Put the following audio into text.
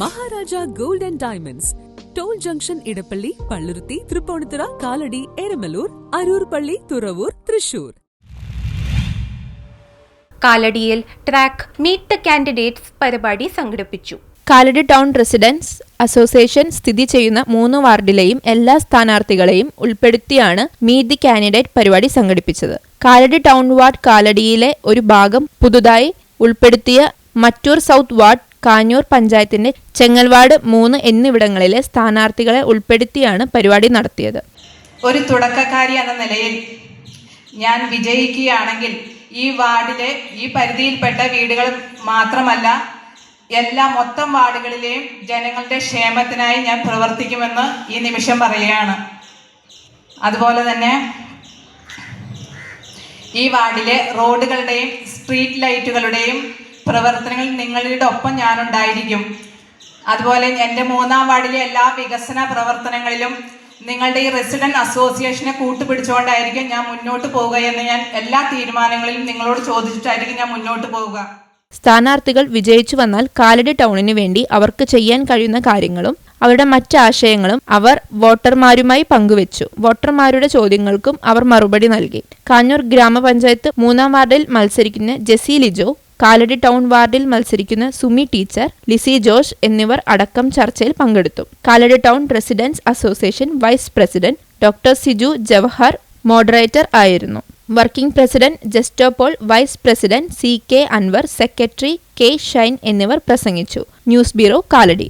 Maharaja gold and diamonds. Toll junction Edappally Palluruthy Tripunithura Kalady Eramalloor Aroor പള്ളി തുറവൂർ തൃശൂർ. കാലടിയിൽ track meet the candidates പരിപാടി സംഘടിപ്പിച്ചു. Kalady town residence association സ്ഥിതി ചെയ്യുന്ന മൂന്ന് വാർഡിലെയും എല്ലാ സ്ഥാനാർത്ഥികളെയും ഉൾപ്പെടുത്തിയാണ് മീറ്റ് ദി കാൻഡിഡേറ്റ് പരിപാടി സംഘടിപ്പിച്ചത്. കാലടി ടൗൺ വാർഡ് കാലടിയിലെ ഒരു ഭാഗം പുതുതായി ഉൾപ്പെടുത്തിയ മറ്റൂർ സൗത്ത് വാർഡ് കാഞ്ഞൂർ പഞ്ചായത്തിന്റെ ചെങ്ങൽവാട് മൂന്ന് എന്നിവിടങ്ങളിലെ സ്ഥാനാർത്ഥികളെ ഉൾപ്പെടുത്തിയാണ് പരിപാടി നടത്തിയത്. ഒരു തുടക്കക്കാരി എന്ന നിലയിൽ ഞാൻ വിജയിക്കുകയാണെങ്കിൽ ഈ വാർഡിലെ ഈ പരിധിയിൽപ്പെട്ട വീടുകൾ മാത്രമല്ല എല്ലാ മൊത്തം വാർഡുകളിലെയും ജനങ്ങളുടെ ക്ഷേമത്തിനായി ഞാൻ പ്രവർത്തിക്കുമെന്ന് ഈ നിമിഷം പറയുകയാണ്. അതുപോലെ തന്നെ ഈ വാർഡിലെ റോഡുകളുടെയും സ്ട്രീറ്റ് ലൈറ്റുകളുടെയും പ്രവർത്തനങ്ങളിൽ നിങ്ങളുടെ ഒപ്പം ഞാനുണ്ടായിരിക്കും. അതുപോലെ എന്റെ മൂന്നാം വാർഡിലെ എല്ലാ വികസന പ്രവർത്തനങ്ങളിലും നിങ്ങളുടെ ഈ റെസിഡന്റ് അസോസിയേഷനെ കൂട്ടുപിടിച്ചുകൊണ്ടായിരിക്കും ഞാൻ മുന്നോട്ട് പോവുക എന്ന് ഞാൻ എല്ലാ തീരുമാനങ്ങളിലും നിങ്ങളോട് ചോദിച്ചിട്ടായിരിക്കും ഞാൻ മുന്നോട്ട് പോവുക. സ്ഥാനാർത്ഥികൾ വിജയിച്ചു വന്നാൽ കാലടി ടൗണിന് വേണ്ടി അവർക്ക് ചെയ്യാൻ കഴിയുന്ന കാര്യങ്ങളും അവരുടെ മറ്റ് ആശയങ്ങളും അവർ വോട്ടർമാരുമായി പങ്കുവച്ചു. വോട്ടർമാരുടെ ചോദ്യങ്ങൾക്കും അവർ മറുപടി നൽകി. കാഞ്ഞൂർ ഗ്രാമപഞ്ചായത്ത് മൂന്നാം വാർഡിൽ മത്സരിക്കുന്ന ജെസി ലിജോ കാലടി ടൗൺ വാർഡിൽ മത്സരിക്കുന്ന സുമി ടീച്ചർ ലിസി ജോഷ് എന്നിവർ അടക്കം ചർച്ചയിൽ പങ്കെടുത്തു. Kalady town residents association vice president doctor Siju Jawahar moderator ആയിരുന്നു. Working president Justo Paul vice president C K Anvar secretary K Shine എന്നിവർ പ്രസംഗിച്ചു. News bureau Kalady.